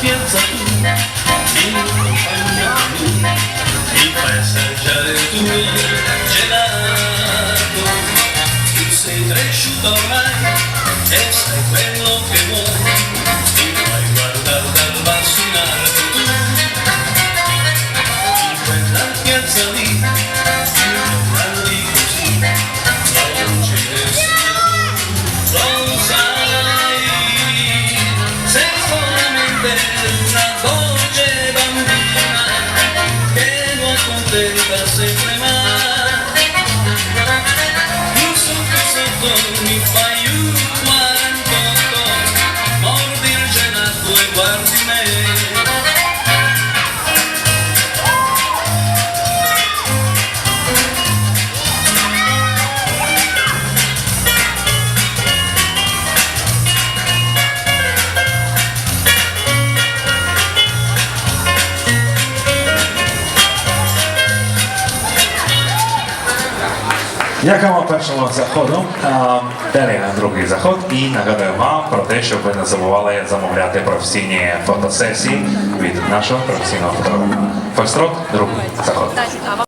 piazza tu mi compagna tu mi fai assaggiare il tuo gelato tu sei cresciuto ormai e sai quello che vuoi mi fai guardare dal basso in alto tu in quella piazza lì contentas no llevan nada, que no contentas siempre más. Дякуємо першому заходу. Далі на другий заход. І нагадаю вам про те, щоб ви не забували замовляти професійні фотосесії від нашого професійного фотографа. Фокстрот, другий заход.